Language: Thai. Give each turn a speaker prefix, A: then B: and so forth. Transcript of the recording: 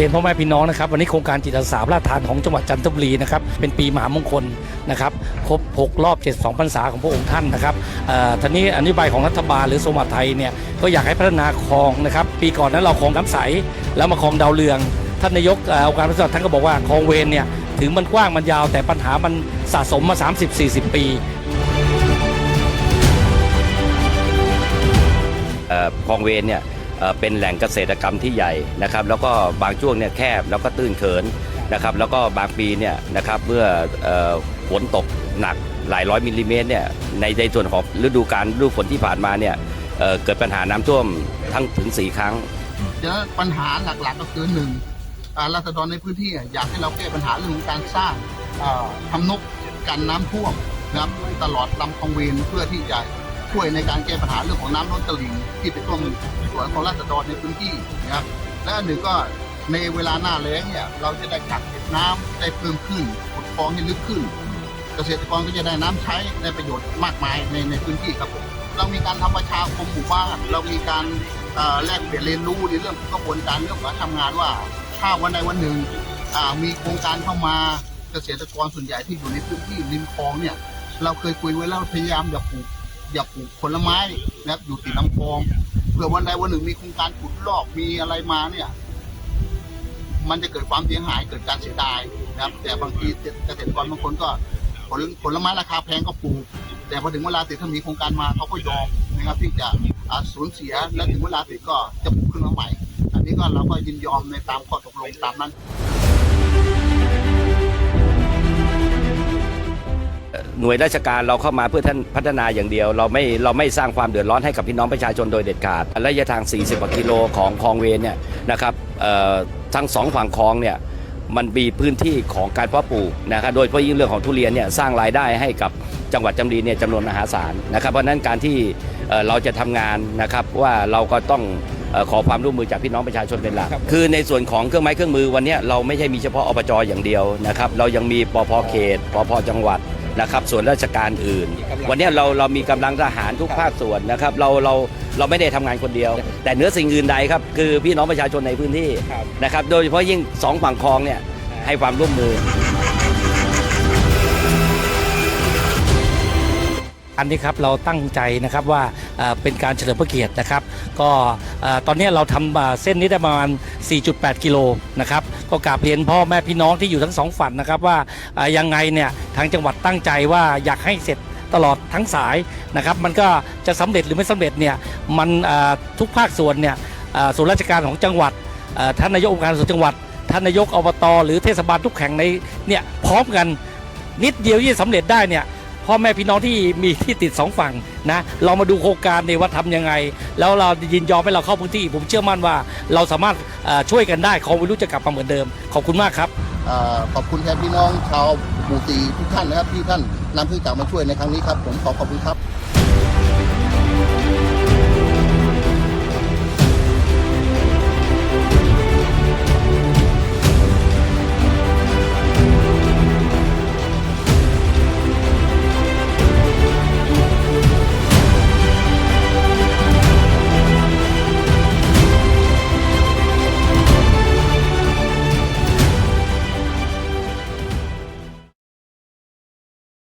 A: รียนพ่อแม่พี่น้องนะครับวันนี้โครงการจิตอาสาพระราชทานของจังหวัดจันทบุรีนะครับเป็นปีมหามงคลนะครับครบ 6 รอบ 72พรรษาของพระองค์ท่านนะครับท่านี้อนโยบายของรัฐบาลหรือสมบัติไทยเนี่ยก็อยากให้พัฒนาคลองนะครับปีก่อนนั้นเราคลองน้ำใส แล้วมาคลองดาวเรือง ท่านนายกอ่อองค์การปฏิบัติท่านก็บอกว่าคลองเวนเนี่ยถึงมันกว้างมันยาวแต่ปัญหามันสะสมมา 30-40 ปี
B: คลองเวนเนี่ย เป็นแหล่งเกษตรกรรมที่ใหญ่นะครับแล้วก็บางช่วงเนี่ยแคบแล้วก็ตื้นเขินนะครับแล้วก็บางปีเนี่ยนะครับเมื่อฝนตกหนักหลายร้อยมิลลิเมตรเนี่ยในในส่วนของฤดูการฤดูฝนที่ผ่านมาเนี่ยเเกิดปัญหาน้ำท่วมทั้งถึง 4 ครั้ง
C: เดี๋ยวปัญหาหลักๆก็คือหนึ่งราษฎรในพื้นที่อยากให้เราแก้ปัญหาเรื่องของการสร้างทำนกกันน้ำท่วมนะครับตลอดลำคลองเวนเพื่อที่จะ ช่วยในการแก้ปัญหาเรื่องของน้ำล้นตลิ่งที่ไปท่วมสวนของราษฎรในพื้นที่นะครับและอันหนึ่งก็ในเวลาหน้าแล้งเนี่ยเราจะได้กักเก็บน้ำได้เพิ่มขึ้นขุดคลองให้ลึกขึ้น เกษตรกรก็จะได้น้ำใช้ได้ประโยชน์มากมายในในพื้นที่ครับผมเรามีการทำประชาคมหมู่บ้านเรามีการแลกเปลี่ยนเรียนรู้ในเรื่องของกระบวนการเรื่องของการทำงานว่าถ้าวันใดวันหนึ่งมีโครงการเข้ามาเกษตรกรส่วนใหญ่ที่อยู่ในพื้นที่ริมคลองเนี่ยเราเคยคุยไว้แล้วพยายามอย่าปลูก อย่าปลูกผลไม้นะครับอยู่ติดลำคลองเผื่อวันใดวันหนึ่งมีโครงการขุดลอกมีอะไรมาเนี่ย มันจะเกิดความเสียหายเกิดการเสียดายนะครับ แต่บางทีเกษตรกรบางคนก็ผลผลไม้ราคาแพงก็ปลูก แต่พอถึงเวลาเสร็จถ้ามีโครงการมาเขาก็ยอมนะครับที่จะสูญเสียและถึงเวลาเสร็จก็จะปลูกขึ้นมาใหม่ อันนี้ก็เราก็ยินยอมในตามข้อตกลงตามนั้น
B: หน่วยราชการเราเข้ามาเพื่อท่านพัฒนาอย่างเดียว เราไม่เราไม่สร้างความเดือดร้อนให้กับพี่น้องประชาชนโดยเด็ดขาดระยะทาง 40กว่ากิโลของคลองเวนเนี่ยนะครับเอ่อทั้งสองฝั่งคลองเนี่ยมันมีพื้นที่ของการเพาะปลูกนะครับโดยเฉพาะยิ่งเรื่องของทุเรียนเนี่ยสร้างรายได้ให้กับจังหวัดจำรีเนี่ยจำนวนมหาศาลนะครับเพราะฉะนั้นการที่เอ่อเราจะทำงานนะครับว่าเราก็ต้องเอ่อขอความร่วมมือจากพี่น้องประชาชนเป็นหลัก คือในส่วนของเครื่องไม้เครื่องมือวันเนี้ยเราไม่ใช่มีเฉพาะอบจอย่างเดียวนะครับ เรายังมีปพเขตปพจังหวัด นะครับส่วนราชการอื่น วันนี้เราเรามีกำลังทหารทุกภาคส่วนนะครับเราเราเราไม่ได้ทำงานคนเดียว แต่เหนือสิ่งอื่นใดครับคือพี่น้องประชาชนในพื้นที่นะครับโดยเฉพาะยิ่งสองฝั่งคลองเนี่ยให้ความร่วมมือั
A: นนี้ครับเราตั้งใจนะครับว่าเป็นการเฉลิมพระเกียรตินะครับ ก็ตอนนี้เราทำเส้นนี้ได้ประมาณ 4.8 กิโลนะครับก็กราบเรียนพ่อแม่พี่น้องที่อยู่ทั้งสองฝั่งนะครับว่ายังไงเนี่ยทางจังหวัดตั้งใจว่าอยากให้เสร็จตลอดทั้งสายนะครับ มันก็จะสำเร็จหรือไม่สำเร็จเนี่ยมันทุกภาคส่วนเนี่ยส่วนราชการของจังหวัดท่านนายกองค์การส่วนจังหวัดท่านนายกอบตหรือเทศบาลทุกแห่งในเนี่ยพร้อมกันนิดเดียวที่จะสำเร็จได้เนี่ย พ่อแม่พี่น้องที่มีที่ติดสองฝั่งนะเรามาดูโครงการในว่าทำยังไง แล้วเรายินยอมให้เราเข้าพื้นที่ ผมเชื่อมั่นว่าเราสามารถช่วยกันได้ของวิรุจะกลับมาเหมือนเดิม ขอบคุณมากครับ
C: อขอบคุณแทนพี่น้องชาวหมู่สีทุกท่านนะครับที่ท่านนำเครื่องจักรมาช่วยในครั้งนี้ครับ ผมขอขอบคุณครับ